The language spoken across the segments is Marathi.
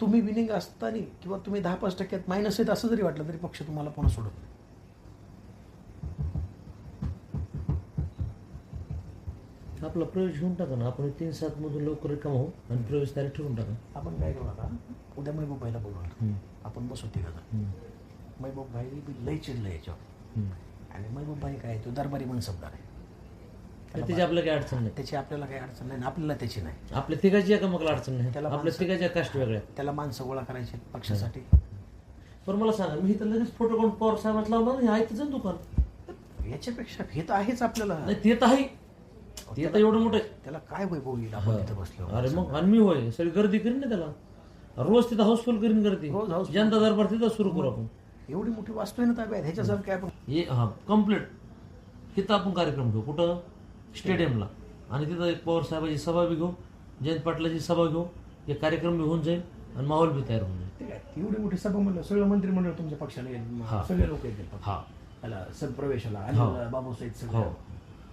तुम्ही विनिंग असताना किंवा तुम्ही दहा पाच टक्क्यात मायनस आहेत असं जरी वाटलं तरी पक्ष तुम्हाला पुन्हा सोडत नाही. आपला प्रवेश घेऊन टाका ना. आपण तीन सात मधून लवकर रिकाम होऊ आणि प्रवेश तारीख ठेवून टाका. आपण काय करू आता? उद्या बोलवणार हम्म. आपण बसू तिघं भाई बी लय चिडलं याच्यावर. आणि महबूब भाई काय तो दरबारी मनसबदार आहे. तर त्याची आपल्याला काही अडचण नाही. त्याची आपल्याला काही अडचण नाही आपल्याला त्याची नाही. आपल्या तिघाची एकामेकाला अडचण नाही. त्याला आपल्या माणसं- तिघाच्या कास्ट वेगळ्या त्याला माणसं गोळा करायची पक्षासाठी. पण मला सांगा मी इथं लगेच फोटो काढून पवार साहेबात लावणार नाही आहे तिचं दुकान. याच्यापेक्षा हे तर आहेच आपल्याला. नाही ते तर आहे. ते तर एवढं मोठं आहे. त्याला काय वैभव येईल आपण तिथं बसलो अरे मग आणि मी होय सगळी गर्दी करीन ना त्याला. रोज तिथं हाऊसफुल करीन गर्दी. रोज houseful. जनता दरबार तिथं सुरू करू आपण. एवढी मोठी वास्तू आहे ना ताब्यात? ह्याच्यासारखं काय आपण हे हा कंप्लीट तिथं आपण कार्यक्रम घेऊ कुठं? स्टेडियमला. आणि तिथं एक पवार साहेबाची सभा बी घेऊ जयंत पाटलाची सभा घेऊ एक कार्यक्रम बी होऊन जाईल आणि माहोल बी तयार होऊन जाईल. ते काय एवढी मोठी सभा म्हणलं सगळं मंत्रिमंडळ तुमच्या येईल हा. सगळे लोक येतील फक्त. हा. हो. बाबूसाहेब हो. सगळं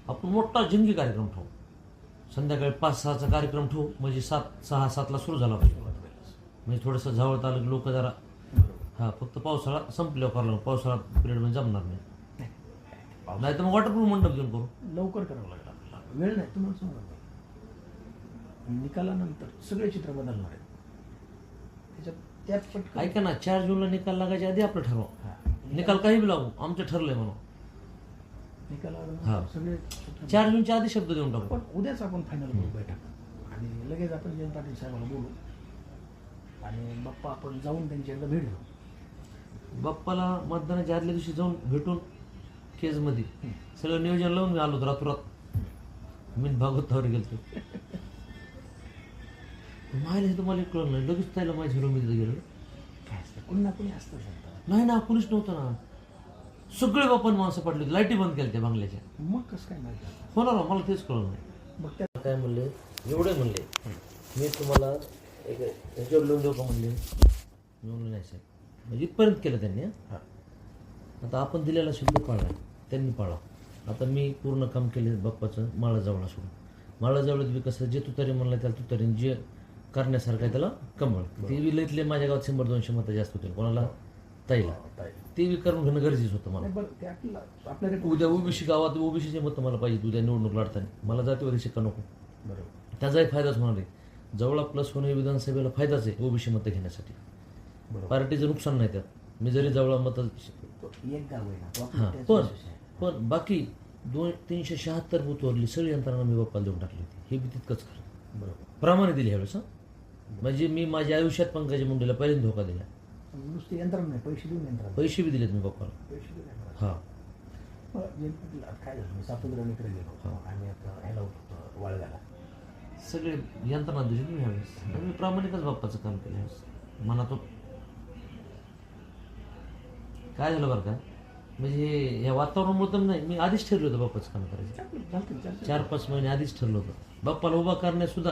आपण मोठा जंगी कार्यक्रम ठेवू. संध्याकाळी पाच सहाचा कार्यक्रम ठेवू म्हणजे सात सहा सातला सुरू झाला पाहिजे. म्हणजे थोडंसं झावळ आलं की लोक जरा हा फक्त पावसाळा संपल्यावर पावसाळा पिरियडमध्ये जमणार नाही. नाही तर मग वॉटरप्रूफ मंडप घेऊन करू. लवकर करावं लागेल आपल्याला. वेळ नाही तुम्हाला सांगू निकालानंतर सगळे चित्र बदलणार आहेत. त्याच्यात त्यात पटकन ऐका ना चार जूनला निकाल लागायच्या आधी आपलं ठरवा. हा. निकाल काही बी लागू. आमचं ठरलंय म्हणून. हा. निकालानंतर सगळे चित्र चार जूनच्या आधी शब्द देऊन टाकू. पण उद्याच आपण फायनल करू बैठक आणि लगेच आपण जयंत पाटील साहेबांना बोलू. आणि बाप्पा आपण जाऊन त्यांची एकदा भेट घेऊ. बाप्पाला मतदानाच्या आदल्या दिवशी जाऊन भेटून केजमध्ये. सगळं नियोजन लावून मी आलो होतो रातोरात. मी भागवतावर गेलो माहिती हे तुम्हाला कळलं नाही. लगेच त्याला माहिती झालं मी तिथे गेलो. काय असतं? कोणी ना कोणी असतं सांगता? नाही ना कुणीच नव्हतं ना. सगळे बाप्पा माणसं पडले होते. लाईटी बंद केल्या त्या बंगल्याच्या. मग कसं काय माहिती? होणार हो, मला तेच कळलं नाही. मग त्या काय म्हणले? एवढे म्हणले. मी तुम्हाला एक ह्याच्यावर लिहून देऊ का म्हणले? नाही साहेब. म्हणजे इथपर्यंत केलं त्यांनी हं. आता आपण दिलेला शब्द पाळला. त्यांनी पाळा आता मी पूर्ण काम केले बाप्पाचं माळाजवळ सोडून. माळाजवळ बी कसं जे तुतारी म्हणलं त्याला तुतारी जे करण्यासारखं आहे त्याला कमळ. ते बी लईतले माझ्या गावात शंभर दोनशे मतं जास्त होतील कोणाला? ताईला. ताई. ते बी करून घेणं गरजेचं होतं मला. उद्या ओबीसी गावात ओबीसीचे मतं मला पाहिजे उद्या निवडणूक लढताना. मला जातीवादी शिक्का नको. बरोबर. त्याचाही फायदाच होणार आहे जवळ प्लस होणे विधानसभेला फायदाच आहे ओबीसी मतं घेण्यासाठी. पार्टीचं नुकसान नाही त्यात. मी जरी जवळ मतं एक गाव आहे पण. पण बाकी दोन तीनशे शहात्तर बूथवरली सगळी यंत्रणा मी बाप्पाला देऊन टाकली होती. हे बी तितकंच खरं. बरोबर. प्रमाणे दिली ह्यावेळेस हं? म्हणजे मी माझ्या आयुष्यात पंकजा मुंडेला पहिल्यांदा धोका दिला. नुसते यंत्रणा नाही पैसे देऊन यंत्रणा. पैसे बी दिलेत मी बाप्पाला. हां. काय झालं? मी गेलो आम्ही आता ह्याला होतो वाळव्याला. सगळे यंत्रणा दिली मी ह्यावेळेस. मी प्रामाणिकच बाप्पाचं काम केलं मनातून काय झालं बरं का? म्हणजे हे- या वातावरणामुळे तर नाही. मी आधीच ठरलं होतं बाप्पाचं काम करायचं. चार पाच महिने आधीच ठरलं होतं. बाप्पाला उभा करण्यात सुद्धा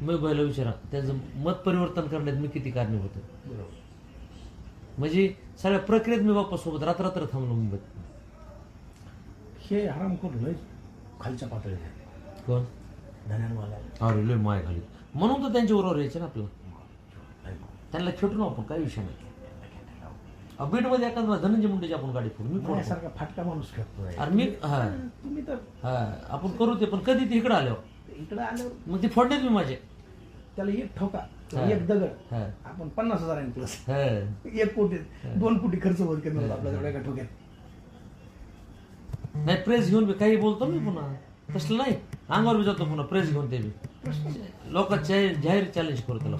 मी भाईला विचारा त्याचं मत परिवर्तन करण्यात मी किती कारणीभूत बरोबर. म्हणजे सगळ्या प्रक्रियेत मी बाप्पासोबत रात्र थांबलो मुंबईत. हे हरामखोर लय खालच्या पातळीत आहे. कोण? अरे लय माय घाली म्हणून तर त्यांच्या बरोबर यायचे ना आपलं नाही त्यांना खेटू ना आपण काही विषय नाही. बीडमध्ये एखादा धनंजय मुंडेची आपण गाडी फोडू. मी माझ्यासारखा फाटका माणूस खेळतोय अरे मी हा. तुम्ही तर हा आपण करू ते पण कधी ते इकडे आल्यावर? इकडे आल्यावर मग ते फोडण्यात मी माझे. त्याला एक ठोका हा. एक दगड. हा. आपण पन्नास हजारांनी प्लस. हा. एक कोटी दोन कोटी खर्च होत कमी होता आपल्या एवढ्या एका ठोक्यात. नाही प्रेस घेऊन बी काही बोलतो मी पुन्हा. तसलं नाही. अंगावर बी जातो पुन्हा प्रेस घेऊन ते बी. लोक जाहीर चॅलेंज करू त्याला.